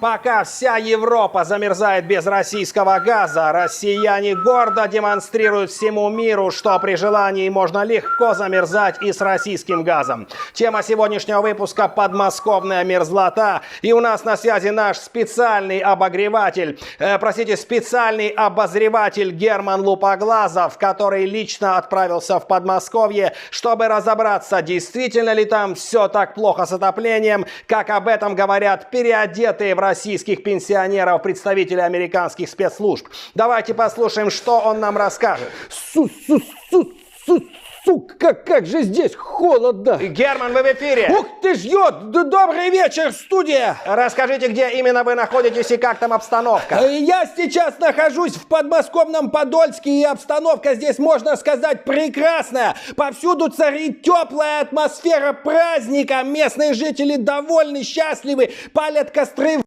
Пока вся Европа замерзает без российского газа, россияне гордо демонстрируют всему миру, что при желании можно легко замерзать и с российским газом. Тема сегодняшнего выпуска – подмосковная мерзлота. И у нас на связи наш специальный обогреватель, э, простите, специальный обозреватель Герман Лупоглазов, который лично отправился в Подмосковье, чтобы разобраться, действительно ли там все так плохо с отоплением, как об этом говорят переодетые в российских пенсионеров представители американских спецслужб. Давайте послушаем, что он нам расскажет. Су, су, су, су, сука, как же здесь холодно. Герман, вы в эфире. Ух ты ж, ёд, д- добрый вечер, студия. Расскажите, где именно вы находитесь и как там обстановка. Э, Я сейчас нахожусь в подмосковном Подольске, и обстановка здесь, можно сказать, прекрасная. Повсюду царит теплая атмосфера праздника. Местные жители довольны, счастливы, палят костры